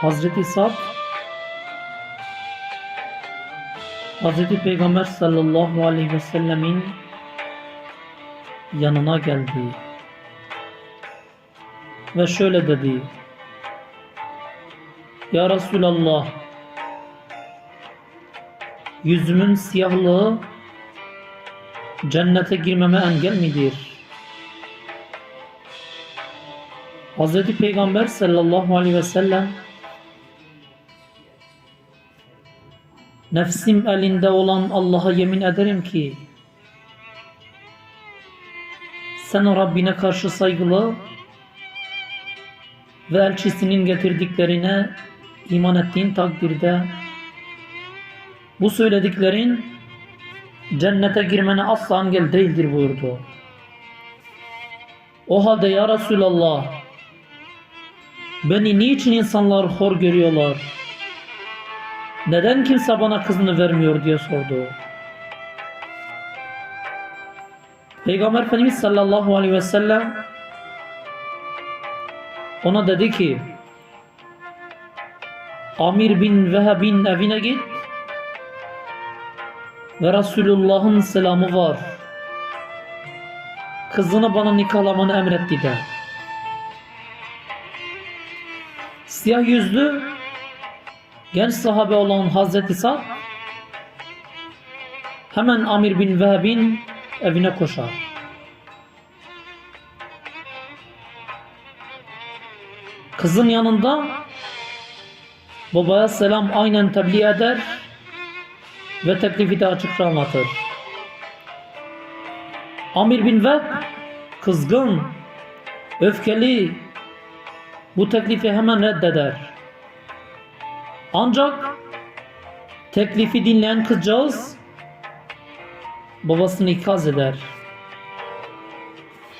Hazreti Sa'd Hazreti Peygamber sallallahu aleyhi ve sellemin yanına geldi ve şöyle dedi Ya Resulallah yüzümün siyahlığı cennete girmeme engel midir? Hazreti Peygamber sallallahu aleyhi ve sellem Nefsim elinde olan Allah'a yemin ederim ki sen Rabbine karşı saygılı ve elçisinin getirdiklerine iman ettiğin takdirde bu söylediklerin cennete girmene asla engel değildir buyurdu. O halde ya Resulallah beni niçin insanlar hor görüyorlar? Neden kimse bana kızını vermiyor diye sordu. Peygamber Efendimiz sallallahu aleyhi ve sellem ona dedi ki Amir bin Veheb'in evine git ve Resulullah'ın selamı var. Kızını bana nikahlamanı emretti de. Siyah yüzlü genç sahabe olan Hazreti Sa'd hemen Amir bin Veheb'in evine koşar. Kızın yanında babaya selam aynen tebliğ eder ve teklifi de açıkça anlatır. Amir bin Vehb kızgın, öfkeli bu teklifi hemen reddeder. Ancak teklifi dinleyen kızcağız babasını ikaz eder.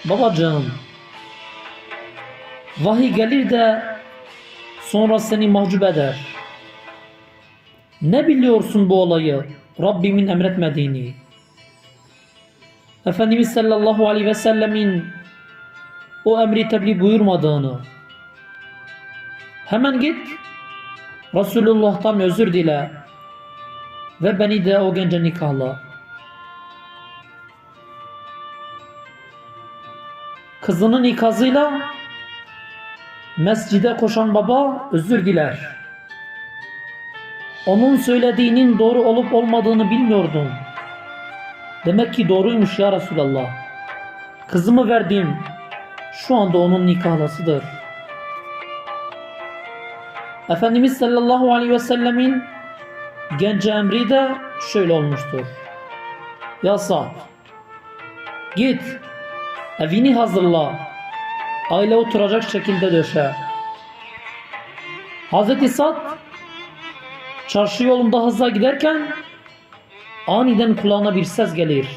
Babacığım vahiy gelir de sonra seni mahcup eder. Ne biliyorsun bu olayı Rabbimin emretmediğini? Efendimiz sallallahu aleyhi ve sellemin o emri tebliğ buyurmadığını. Hemen git Resulullah'tan özür dile ve beni de o gence nikahla. Kızının ikazıyla mescide koşan baba özür diler. Onun söylediğinin doğru olup olmadığını bilmiyordum. Demek ki doğruymuş ya Resulallah. Kızımı verdim. Şu anda onun nikahlasıdır. Efendimiz sallallahu aleyhi ve sellemin gence emri de şöyle olmuştur. Ya Sa'd git evini hazırla aile oturacak şekilde döşe. Hazreti Sa'd çarşı yolunda hızla giderken aniden kulağına bir ses gelir.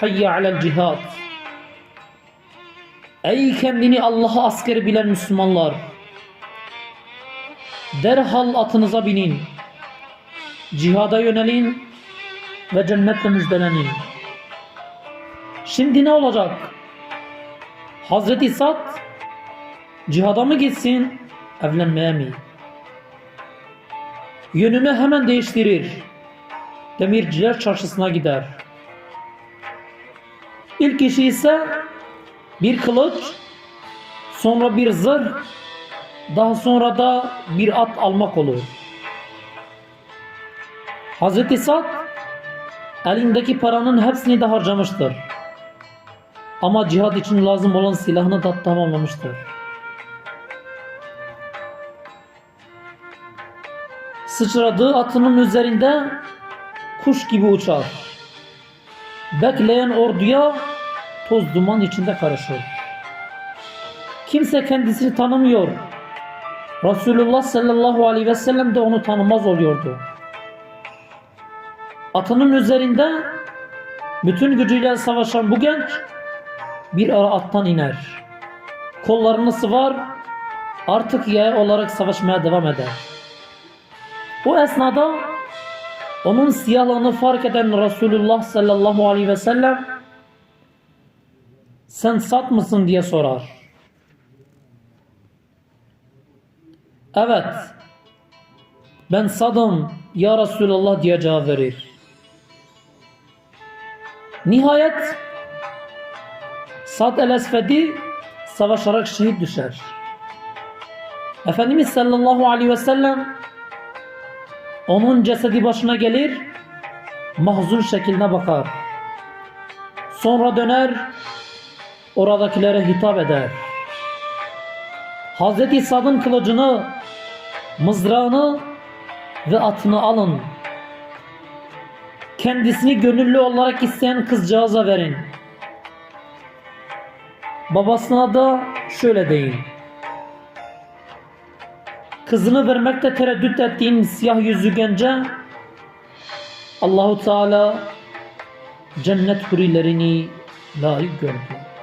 Hayya alel cihad. Ey kendini Allah'a askeri bilen Müslümanlar. Derhal atınıza binin. Cihada yönelin ve cennetle müjdelenin. Şimdi ne olacak? Hazreti Sa'd cihada mı gitsin, evlenmeye mi? Yönünü hemen değiştirir. Demirciler çarşısına gider. İlk işi ise bir kılıç, sonra bir zırh, daha sonra da bir at almak olur. Hazreti Sa'd elindeki paranın hepsini de harcamıştır. Ama cihad için lazım olan silahını da tamamlamıştır. Sıçradığı atının üzerinde kuş gibi uçar. Bekleyen orduya toz duman içinde karışır. Kimse kendisini tanımıyor. Resulullah sallallahu aleyhi ve sellem de onu tanımaz oluyordu. Atının üzerinde bütün gücüyle savaşan bu genç bir ara attan iner. Kollarını sıvar, artık yaya olarak savaşmaya devam eder. Bu esnada onun siyahlığını fark eden Resulullah sallallahu aleyhi ve sellem sen sat mısın diye sorar. Evet. Ben Sad'ım ya Resulallah diye cevap verir. Nihayet Sad el-Esfedi savaşarak şehit düşer. Efendimiz sallallahu aleyhi ve sellem onun cesedi başına gelir mahzun şekline bakar. Sonra döner oradakilere hitap eder. Hazreti Sad'ın kılıcını, mızrağını ve atını alın. Kendisini gönüllü olarak isteyen kızcağıza verin. Babasına da şöyle deyin. Kızını vermekte tereddüt ettiğin siyah yüzlü gence Allahu Teala cennet hurilerini layık gördü.